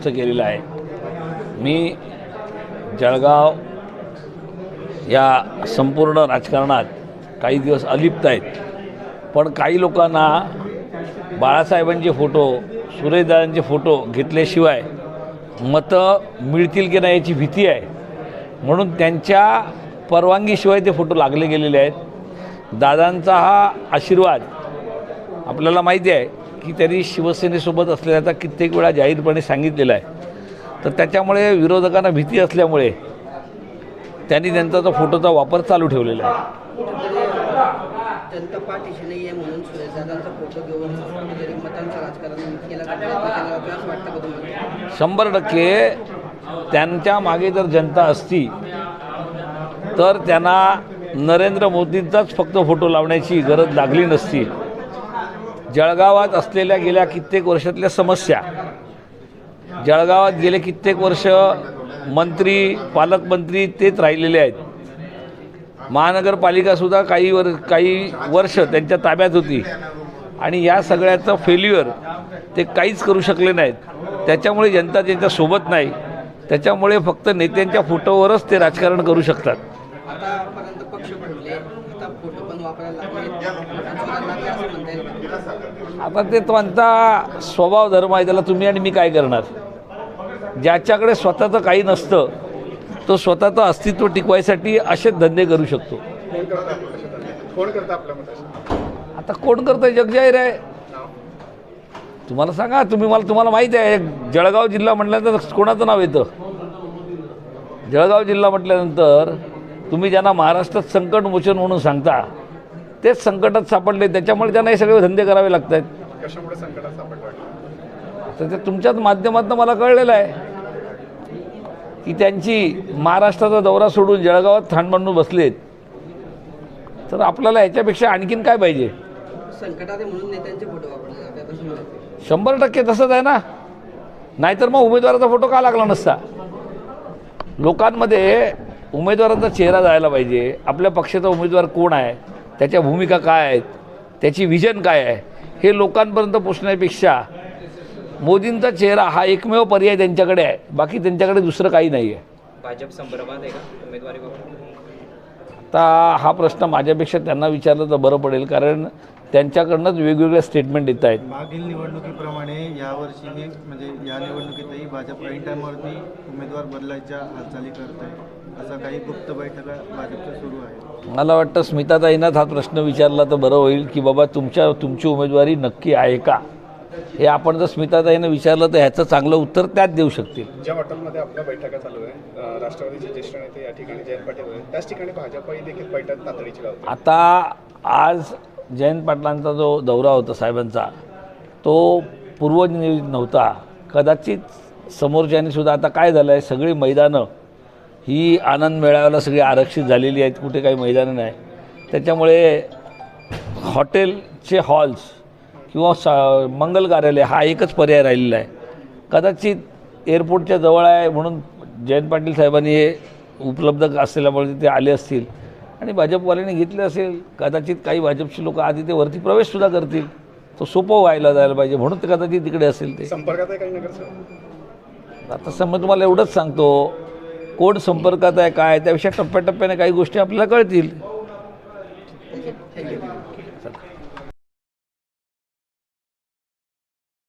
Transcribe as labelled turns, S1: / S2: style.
S1: स्पष्ट केलेलं आहे. मी जळगाव या संपूर्ण राजकारणात काही दिवस अलिप्त आहेत. पण काही लोकांना बाळासाहेबांचे फोटो सुरेशदारांचे फोटो घेतल्याशिवाय मतं मिळतील की नाही याची भीती आहे. म्हणून त्यांच्या परवानगीशिवाय ते फोटो लागले गेलेले आहेत. दादांचा हा आशीर्वाद आपल्याला माहिती आहे. की त्यांनी शिवसेनेसोबत असल्याचा कित्येक वेळा जाहीरपणे सांगितलेला आहे. तर त्याच्यामुळे विरोधकांना भीती असल्यामुळे त्यांनी त्यांचा तो फोटोचा वापर चालू ठेवलेला आहे.
S2: जनता पाठीशी नाही म्हणून फोटो घेऊन मतांचं राजकारण केलं
S1: शंभर टक्के त्यांच्या मागे जर जनता असती तर त्यांना नरेंद्र मोदींचाच फक्त फोटो लावण्याची गरज लागली नसती. जळगावात असलेल्या गेल्या कित्येक वर्षातल्या समस्या. जळगावात गेले कित्येक वर्ष मंत्री पालकमंत्री तेच राहिलेले आहेत. महानगरपालिकासुद्धा काही वर काही वर्ष त्यांच्या ताब्यात होती. आणि या सगळ्याचं फेल्युअर ते काहीच करू शकले नाहीत. त्याच्यामुळे जनता त्यांच्यासोबत नाही. त्याच्यामुळे फक्त नेत्यांच्या फोटोवरच ते राजकारण करू शकतात.
S2: आता
S1: ते त्यांचा स्वभाव धर्म आहे त्याला तुम्ही आणि मी काय करणार? ज्याच्याकडे स्वतःचं काही नसतं तो स्वतःचं अस्तित्व टिकवायसाठी असेच धंदे करू शकतो. आता कोण करतंय जग जाहीर आहे. तुम्हाला सांगा तुम्ही मला तुम्हाला माहिती आहे जळगाव जिल्हा म्हटल्यानंतर कोणाचं नाव येतं? जळगाव जिल्हा म्हटल्यानंतर तुम्ही ज्यांना महाराष्ट्रात संकटमोचन म्हणून सांगता तेच संकटात सापडले त्याच्यामुळे त्यांना हे सगळे धंदे करावे लागत आहेत तर ते तुमच्याच माध्यमातून मला कळलेलं आहे की त्यांची महाराष्ट्राचा दौरा सोडून जळगावात ठाण बांधून बसलेत. तर आपल्याला याच्यापेक्षा आणखीन काय पाहिजे? शंभर टक्के तसंच आहे ना? नाहीतर मग उमेदवाराचा फोटो का लागला नसता? लोकांमध्ये उमेदवाराचा चेहरा जायला पाहिजे. आपल्या पक्षाचा उमेदवार कोण आहे? त्याच्या भूमिका काय आहेत? त्याची विजन काय आहे? हे लोकांपर्यंत पोचण्यापेक्षा मोदींचा चेहरा हा एकमेव पर्याय त्यांच्याकडे आहे. बाकी त्यांच्याकडे दुसरं काही नाही आहे
S3: भाजप संभ्रमात आहे का? उमेदवारी
S1: आता हा प्रश्न माझ्यापेक्षा त्यांना विचारला तर बरं पडेल कारण त्यांच्याकडनंच वेगवेगळे स्टेटमेंट येत आहेत.
S4: मागील निवडणुकीप्रमाणे यावर्षीही म्हणजे या निवडणुकीतही भाजप ऐन टायमावरती उमेदवार बदलायच्या हालचाली करत आहे असं काही गुप्त बैठका भाजपच्या सुरू आहे
S1: मला वाटतं स्मिताताईंनाच हा प्रश्न विचारला तर बरं होईल की बाबा तुमच्या तुमची उमेदवारी नक्की आहे का? हे आपण जर स्मिताताईनं विचारलं तर ह्याचं चांगलं उत्तर त्याच देऊ शकतील.
S5: ज्या हॉटेलमध्ये आपल्या बैठका चालू आहे राष्ट्रवादीचे ज्येष्ठ नेते या ठिकाणी जयंत पाटील त्याच ठिकाणी भाजपही देखील बैठक तातडीची
S1: आता आज जयंत पाटलांचा जो दौरा होता साहेबांचा तो पूर्वनियोजित नव्हता. कदाचित समोरच्यानी सुद्धा आता काय झालं आहे सगळी मैदानं ही आनंद मेळाव्याला सगळी आरक्षित झालेली आहेत कुठे काही मैदानं नाही. त्याच्यामुळे हॉटेलचे हॉल्स किंवा सा मंगल कार्यालय हा एकच पर्याय राहिलेला आहे. कदाचित एअरपोर्टच्या जवळ आहे म्हणून जयंत पाटील साहेबांनी हे उपलब्ध असलेल्यामुळे ते आले असतील. आणि भाजपवाल्यांनी घेतले असेल कदाचित काही भाजपची लोक आधी ते वरती प्रवेशसुद्धा करतील. तो सोपं व्हायला जायला पाहिजे म्हणून ते कदाचित तिकडे असेल ते.
S5: संपर्कात आहे काही नगरसेवक?
S1: आता समज तुम्हाला एवढंच सांगतो कोण संपर्कात आहे काय त्यापेक्षा टप्प्याटप्प्याने काही गोष्टी आपल्याला कळतील.